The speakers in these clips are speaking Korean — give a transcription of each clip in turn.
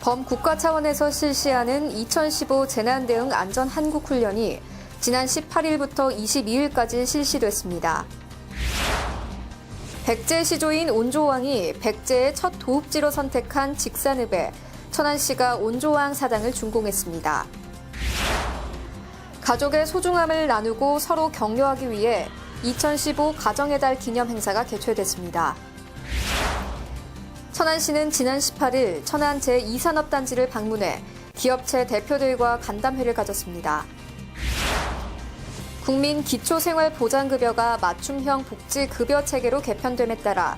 범국가 차원에서 실시하는 2015 재난대응 안전 한국 훈련이 지난 18일부터 22일까지 실시됐습니다. 백제 시조인 온조왕이 백제의 첫 도읍지로 선택한 직산읍에 천안시가 온조왕 사당을 준공했습니다. 가족의 소중함을 나누고 서로 격려하기 위해 2015 가정의 달 기념 행사가 개최됐습니다. 천안시는 지난 18일 천안 제2산업단지를 방문해 기업체 대표들과 간담회를 가졌습니다. 국민 기초생활보장급여가 맞춤형 복지급여 체계로 개편됨에 따라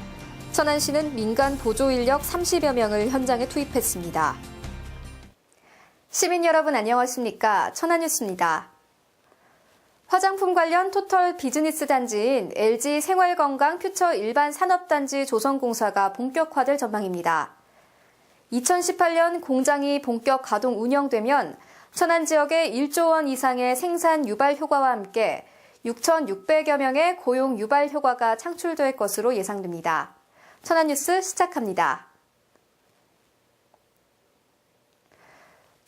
천안시는 민간 보조 인력 30여 명을 현장에 투입했습니다. 시민 여러분 안녕하십니까? 천안뉴스입니다. 화장품 관련 토털 비즈니스 단지인 LG 생활건강 퓨처 일반 산업단지 조성공사가 본격화될 전망입니다. 2018년 공장이 본격 가동 운영되면 천안 지역의 1조 원 이상의 생산 유발 효과와 함께 6,600여 명의 고용 유발 효과가 창출될 것으로 예상됩니다. 천안 뉴스 시작합니다.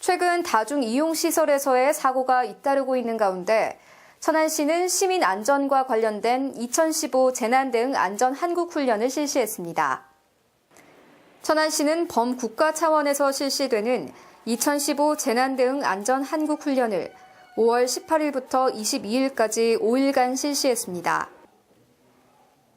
최근 다중 이용 시설에서의 사고가 잇따르고 있는 가운데 천안시는 시민 안전과 관련된 2015 재난대응 안전 한국 훈련을 실시했습니다. 천안시는 범국가 차원에서 실시되는 2015 재난대응 안전 한국 훈련을 5월 18일부터 22일까지 5일간 실시했습니다.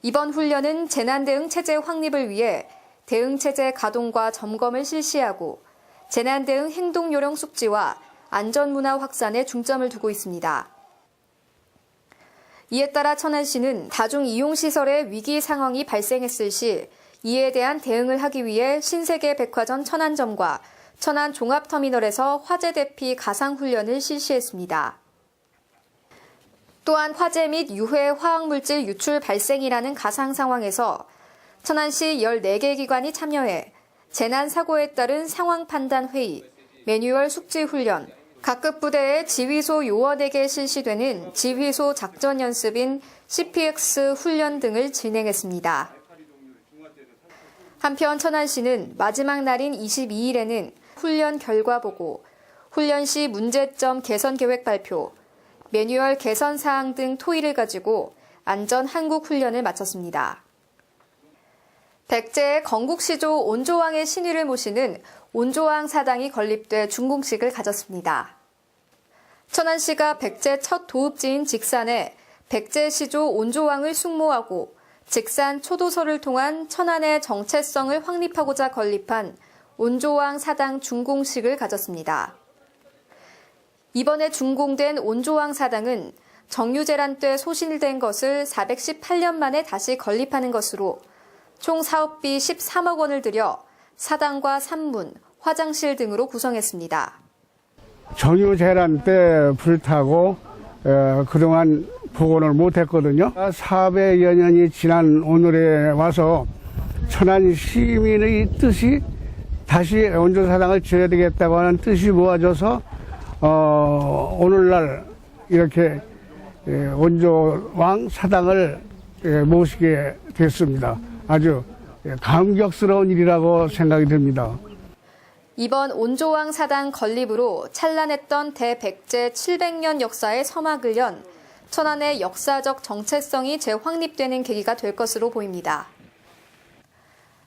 이번 훈련은 재난대응 체제 확립을 위해 대응 체제 가동과 점검을 실시하고 재난대응 행동 요령 숙지와 안전문화 확산에 중점을 두고 있습니다. 이에 따라 천안시는 다중 이용시설의 위기 상황이 발생했을 시 이에 대한 대응을 하기 위해 신세계 백화점 천안점과 천안 종합터미널에서 화재 대피 가상훈련을 실시했습니다. 또한 화재 및 유해 화학물질 유출 발생이라는 가상 상황에서 천안시 14개 기관이 참여해 재난사고에 따른 상황 판단 회의, 매뉴얼 숙지 훈련, 각급 부대의 지휘소 요원에게 실시되는 지휘소 작전 연습인 CPX 훈련 등을 진행했습니다. 한편 천안시는 마지막 날인 22일에는 훈련 결과 보고, 훈련 시 문제점 개선 계획 발표, 매뉴얼 개선 사항 등 토의를 가지고 안전 한국 훈련을 마쳤습니다. 백제의 건국시조 온조왕의 신의를 모시는 온조왕 사당이 건립돼 준공식을 가졌습니다. 천안시가 백제 첫 도읍지인 직산에 백제 시조 온조왕을 숙모하고 직산 초도서를 통한 천안의 정체성을 확립하고자 건립한 온조왕 사당 준공식을 가졌습니다. 이번에 준공된 온조왕 사당은 정유재란 때 소실된 것을 418년 만에 다시 건립하는 것으로 총 사업비 13억 원을 들여 사당과 산문, 화장실 등으로 구성했습니다. 정유재란 때 불타고 어, 그동안 복원을 못했거든요. 400여 년이 지난 오늘에 와서 천안 시민의 뜻이 다시 원조사당을 지어야 되겠다고 하는 뜻이 모아져서 어, 오늘날 이렇게 예, 원조왕 사당을 예, 모시게 됐습니다. 아주 예, 감격스러운 일이라고 생각이 듭니다. 이번 온조왕 사당 건립으로 찬란했던 대백제 700년 역사의 서막을 연 천안의 역사적 정체성이 재확립되는 계기가 될 것으로 보입니다.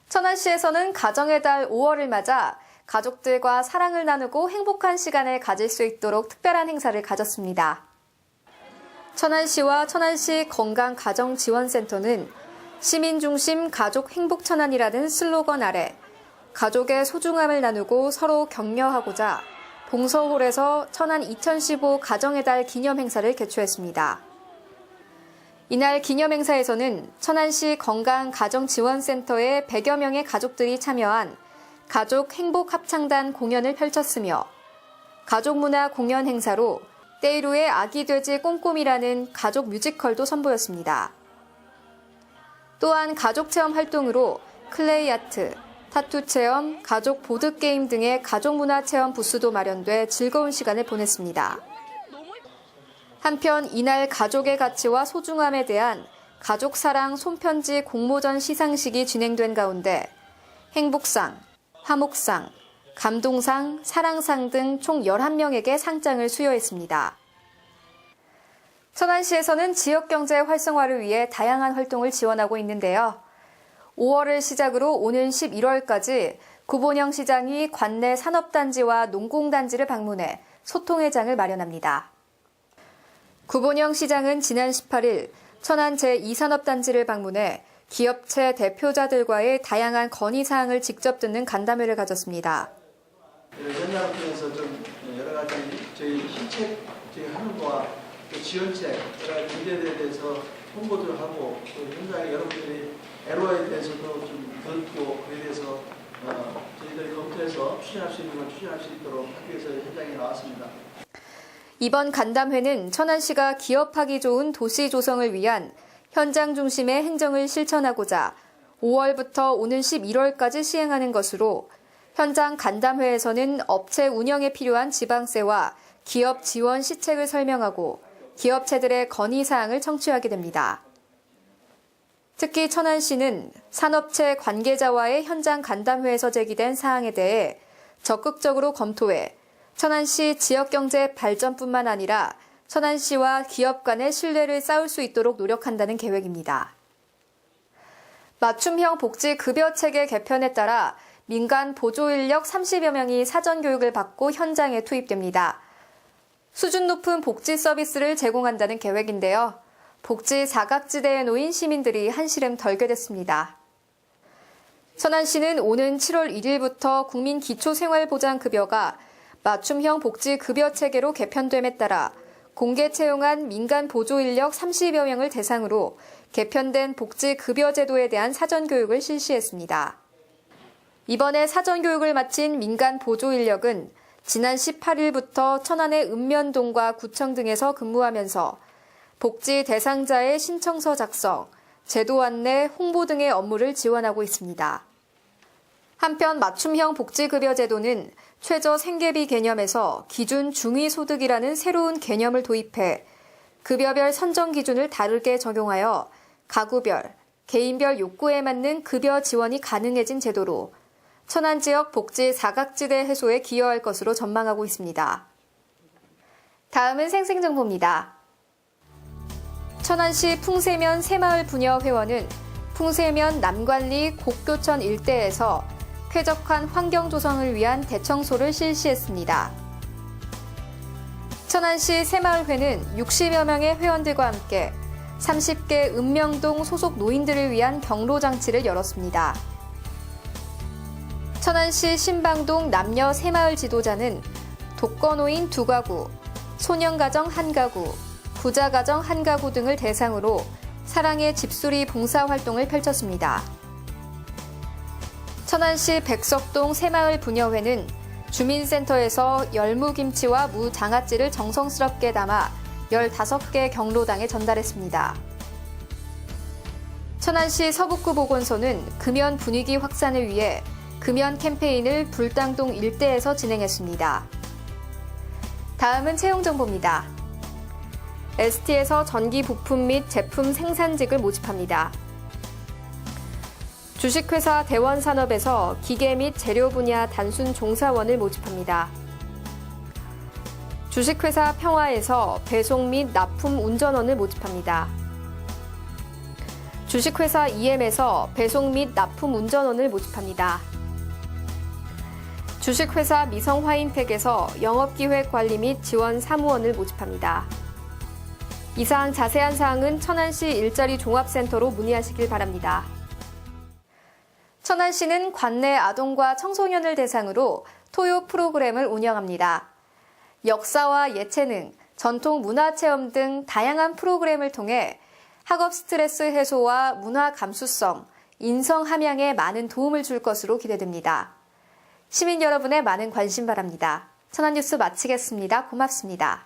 천안시에서는 가정의 달 5월을 맞아 가족들과 사랑을 나누고 행복한 시간을 가질 수 있도록 특별한 행사를 가졌습니다. 천안시와 천안시 건강가정지원센터는 시민 중심 가족 행복 천안이라는 슬로건 아래 가족의 소중함을 나누고 서로 격려하고자 봉서홀에서 천안 2015 가정의 달 기념 행사를 개최했습니다. 이날 기념 행사에서는 천안시 건강가정지원센터의 100여 명의 가족들이 참여한 가족 행복 합창단 공연을 펼쳤으며 가족 문화 공연 행사로 때이루의 아기 돼지 꼼꼼이라는 가족 뮤지컬도 선보였습니다. 또한 가족 체험 활동으로 클레이 아트, 타투 체험, 가족 보드 게임 등의 가족 문화 체험 부스도 마련돼 즐거운 시간을 보냈습니다. 한편 이날 가족의 가치와 소중함에 대한 가족 사랑 손편지 공모전 시상식이 진행된 가운데 행복상, 화목상, 감동상, 사랑상 등 총 11명에게 상장을 수여했습니다. 천안시에서는 지역 경제 활성화를 위해 다양한 활동을 지원하고 있는데요. 5월을 시작으로 오는 11월까지 구본영 시장이 관내 산업단지와 농공단지를 방문해 소통의 장을 마련합니다. 구본영 시장은 지난 18일 천안 제2산업단지를 방문해 기업체 대표자들과의 다양한 건의사항을 직접 듣는 간담회를 가졌습니다. 현장을 통해서 좀 여러 가지 저희 실책 하는 거와 또 지원책 가지 문제들에 대해서 홍보도 하고 또 현장에 여러분들이 애로에 대해서도 좀 듣고 그에 대해서 어, 저희들이 검토해서 추진할 수 있는 걸 추진할 수 있도록 위해서 현장에 나왔습니다. 이번 간담회는 천안시가 기업하기 좋은 도시 조성을 위한 현장 중심의 행정을 실천하고자 5월부터 오는 11월까지 시행하는 것으로 현장 간담회에서는 업체 운영에 필요한 지방세와 기업 지원 시책을 설명하고 기업체들의 건의사항을 청취하게 됩니다. 특히 천안시는 산업체 관계자와의 현장 간담회에서 제기된 사항에 대해 적극적으로 검토해 천안시 지역경제 발전뿐만 아니라 천안시와 기업 간의 신뢰를 쌓을 수 있도록 노력한다는 계획입니다. 맞춤형 복지 급여 체계 개편에 따라 민간 보조 인력 30여 명이 사전 교육을 받고 현장에 투입됩니다. 수준 높은 복지 서비스를 제공한다는 계획인데요. 복지 사각지대에 놓인 시민들이 한시름 덜게 됐습니다. 천안시는 오는 7월 1일부터 국민 기초생활보장급여가 맞춤형 복지 급여 체계로 개편됨에 따라 공개 채용한 민간 보조 인력 30여 명을 대상으로 개편된 복지 급여 제도에 대한 사전 교육을 실시했습니다. 이번에 사전 교육을 마친 민간 보조 인력은 지난 18일부터 천안의 읍면동과 구청 등에서 근무하면서 복지 대상자의 신청서 작성, 제도 안내, 홍보 등의 업무를 지원하고 있습니다. 한편 맞춤형 복지급여 제도는 최저 생계비 개념에서 기준 중위소득이라는 새로운 개념을 도입해 급여별 선정 기준을 다르게 적용하여 가구별, 개인별 욕구에 맞는 급여 지원이 가능해진 제도로 천안 지역 복지 사각지대 해소에 기여할 것으로 전망하고 있습니다. 다음은 생생정보입니다. 천안시 풍세면 새마을 부녀 회원은 풍세면 남관리 곡교천 일대에서 쾌적한 환경 조성을 위한 대청소를 실시했습니다. 천안시 새마을회는 60여 명의 회원들과 함께 30개 읍명동 소속 노인들을 위한 경로 장치를 열었습니다. 천안시 신방동 남녀 새마을 지도자는 독거노인 두 가구, 소년가정 한 가구, 부자가정 한 가구 등을 대상으로 사랑의 집수리 봉사 활동을 펼쳤습니다. 천안시 백석동 새마을 부녀회는 주민센터에서 열무김치와 무 장아찌를 정성스럽게 담아 15개 경로당에 전달했습니다. 천안시 서북구 보건소는 금연 분위기 확산을 위해 금연 캠페인을 불당동 일대에서 진행했습니다. 다음은 채용 정보입니다. ST에서 전기 부품 및 제품 생산직을 모집합니다. 주식회사 대원산업에서 기계 및 재료 분야 단순 종사원을 모집합니다. 주식회사 평화에서 배송 및 납품 운전원을 모집합니다. 주식회사 EM에서 배송 및 납품 운전원을 모집합니다. 주식회사 미성화인텍에서 영업기획 관리 및 지원 사무원을 모집합니다. 이상 자세한 사항은 천안시 일자리 종합센터로 문의하시길 바랍니다. 천안시는 관내 아동과 청소년을 대상으로 토요 프로그램을 운영합니다. 역사와 예체능, 전통 문화 체험 등 다양한 프로그램을 통해 학업 스트레스 해소와 문화 감수성, 인성 함양에 많은 도움을 줄 것으로 기대됩니다. 시민 여러분의 많은 관심 바랍니다. 천안뉴스 마치겠습니다. 고맙습니다.